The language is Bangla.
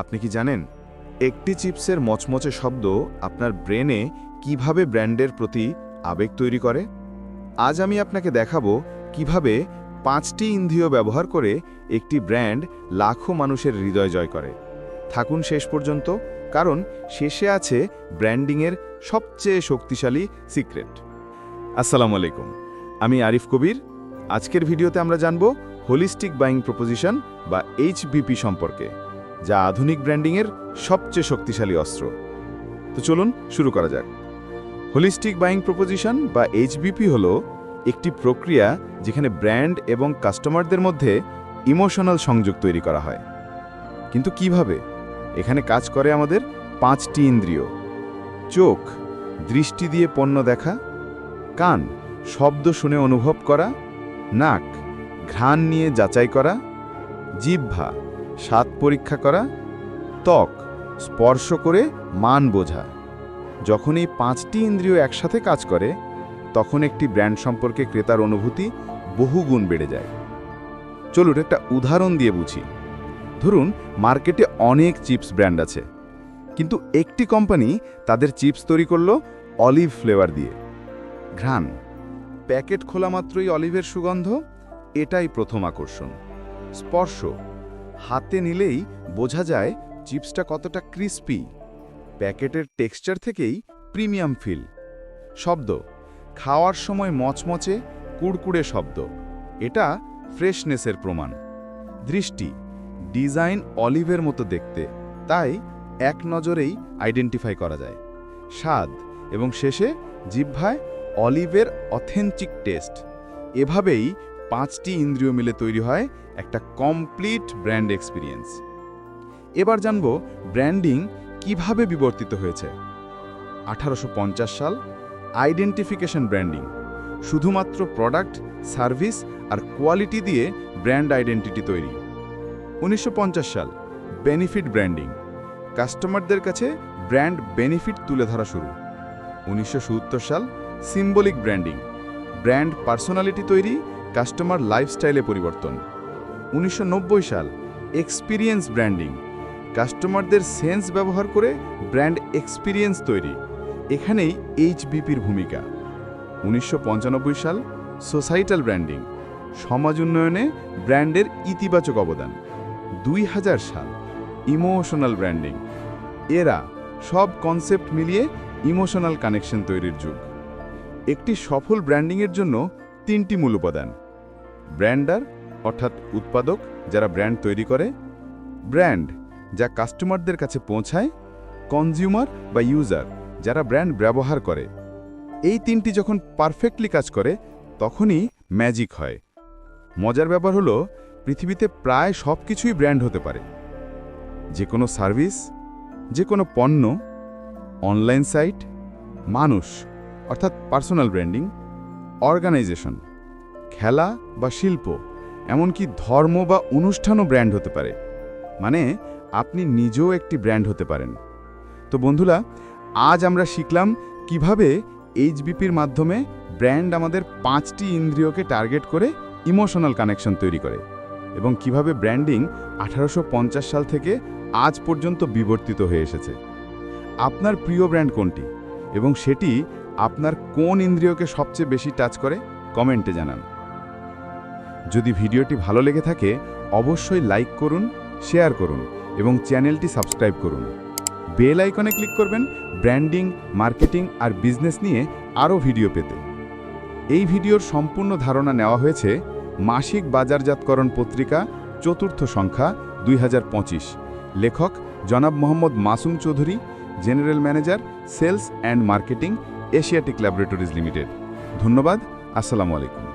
আপনি কি জানেন, একটি চিপসের মচমচে শব্দ আপনার ব্রেনে কীভাবে ব্র্যান্ডের প্রতি আবেগ তৈরি করে? আজ আমি আপনাকে দেখাবো কীভাবে পাঁচটি ইন্দ্রিয় ব্যবহার করে একটি ব্র্যান্ড লাখো মানুষের হৃদয় জয় করে। থাকুন শেষ পর্যন্ত, কারণ শেষে আছে ব্র্যান্ডিংয়ের সবচেয়ে শক্তিশালী সিক্রেট। আসসালামু আলাইকুম, আমি আরিফ কবির। আজকের ভিডিওতে আমরা জানব হোলিস্টিক বাইং প্রপোজিশন বা এইচবিপি সম্পর্কে, যা আধুনিক ব্র্যান্ডিংয়ের সবচেয়ে শক্তিশালী অস্ত্র। তো চলুন শুরু করা যাক। হোলিস্টিক বাইং প্রপোজিশন বা এইচবিপি হল একটি প্রক্রিয়া যেখানে ব্র্যান্ড এবং কাস্টমারদের মধ্যে ইমোশনাল সংযোগ তৈরি করা হয়। কিন্তু কীভাবে? এখানে কাজ করে আমাদের পাঁচটি ইন্দ্রিয়। চোখ, দৃষ্টি দিয়ে পণ্য দেখা, কান, শব্দ শুনে অনুভব করা, নাক ঘ্রাণ নিয়ে যাচাই করা, জিহ্বা স্বাদ পরীক্ষা করা, ত্বক স্পর্শ করে মান বোঝা। যখন এই পাঁচটি ইন্দ্রিয় একসাথে কাজ করে, তখন একটি ব্র্যান্ড সম্পর্কে ক্রেতার অনুভূতি বহুগুণ বেড়ে যায়। চলুন একটা উদাহরণ দিয়ে বুঝি। ধরুন, মার্কেটে অনেক চিপস ব্র্যান্ড আছে, কিন্তু একটি কোম্পানি তাদের চিপস তৈরি করল অলিভ ফ্লেভার দিয়ে। ঘ্রাণ, প্যাকেট খোলা মাত্রই অলিভের সুগন্ধ? এটাই প্রথম আকর্ষণ। স্পর্শ। হাতে নিলেই বোঝা যায় চিপসটা কতটা ক্রিস্পি। প্যাকেটের টেক্সচার থেকেই প্রিমিয়াম ফিল। শব্দ। খাওয়ার সময় মচমচে, কুড়কুড়ে শব্দ। এটা ফ্রেশনেসের প্রমাণ। দৃষ্টি। ডিজাইন অলিভের মতো দেখতে। তাই এক নজরেই আইডেন্টিফাই করা যায়। স্বাদ। এবং শেষে জিহ্বায় অলিভের অথেন্টিক টেস্ট। এভাবেই পাঁচটি ইন্দ্রিয় মিলে তৈরি হয় একটা কমপ্লিট ব্র্যান্ড এক্সপিরিয়েন্স। এবার জানব ব্র্যান্ডিং কীভাবে বিবর্তিত হয়েছে। আঠারোশো পঞ্চাশ সাল আইডেন্টিফিকেশন ব্র্যান্ডিং, শুধুমাত্র প্রোডাক্ট, সার্ভিস আর কোয়ালিটি দিয়ে ব্র্যান্ড আইডেন্টিটি তৈরি। উনিশশো পঞ্চাশ সাল বেনিফিট ব্র্যান্ডিং, কাস্টমারদের কাছে ব্র্যান্ড বেনিফিট তুলে ধরা শুরু। উনিশশো সত্তর সাল সিম্বলিক ব্র্যান্ডিং, ব্র্যান্ড পার্সোনালিটি তৈরি কাস্টমার লাইফস্টাইলে পরিবর্তন। উনিশশো নব্বই সাল এক্সপিরিয়েন্স ব্র্যান্ডিং কাস্টমারদের সেন্স ব্যবহার করে ব্র্যান্ড এক্সপিরিয়েন্স তৈরি। এখানেই এইচবিপির ভূমিকা। উনিশশো সাল সোসাইটাল ব্র্যান্ডিং সমাজ উন্নয়নে ব্র্যান্ডের ইতিবাচক অবদান। দুই হাজার সাল ইমোশনাল ব্র্যান্ডিং এরা সব কনসেপ্ট মিলিয়ে ইমোশনাল কানেকশন তৈরির যুগ। একটি সফল ব্র্যান্ডিংয়ের জন্য তিনটি মূল উপাদান। ব্র্যান্ডার, অর্থাৎ উৎপাদক, যারা ব্র্যান্ড তৈরি করে। ব্র্যান্ড, যা কাস্টমারদের কাছে পৌঁছায় কনজিউমার বা ইউজার যারা ব্র্যান্ড ব্যবহার করে। এই তিনটি যখন পারফেক্টলি কাজ করে, তখনই ম্যাজিক হয়। মজার ব্যাপার হলো, পৃথিবীতে প্রায় সব কিছুই ব্র্যান্ড হতে পারে। যে কোনো সার্ভিস যে কোনো পণ্য অনলাইন সাইট মানুষ, অর্থাৎ পার্সোনাল ব্র্যান্ডিং অর্গানাইজেশন খেলা বা শিল্প, এমনকি ধর্ম বা অনুষ্ঠানও ব্র্যান্ড হতে পারে। মানে আপনি নিজেও একটি ব্র্যান্ড হতে পারেন। তো বন্ধুরা, আজ আমরা শিখলাম কীভাবে এইচবিপির মাধ্যমে ব্র্যান্ড আমাদের পাঁচটি ইন্দ্রিয়কে টার্গেট করে ইমোশনাল কানেকশন তৈরি করে এবং কীভাবে ব্র্যান্ডিং আঠারোশো পঞ্চাশ সাল থেকে আজ পর্যন্ত বিবর্তিত হয়ে এসেছে। আপনার প্রিয় ব্র্যান্ড কোনটি এবং সেটি আপনার কোন ইন্দ্রিয়কে সবচেয়ে বেশি টাচ করে? কমেন্টে জানান। যদি ভিডিওটি ভালো লেগে থাকে, অবশ্যই লাইক করুন, শেয়ার করুন এবং চ্যানেলটি সাবস্ক্রাইব করুন। বেল আইকনে ক্লিক করবেন ব্র্যান্ডিং, মার্কেটিং আর বিজনেস নিয়ে আরও ভিডিও পেতে। এই ভিডিওর সম্পূর্ণ ধারণা নেওয়া হয়েছে মাসিক বাজারজাতকরণ পত্রিকা চতুর্থ সংখ্যা দুই হাজার পঁচিশ। লেখক জনাব Mohammad Masum Chowdhury, general manager sales and marketing Asiatic laboratories limited. ধন্যবাদ, আসসালামু আলাইকুম।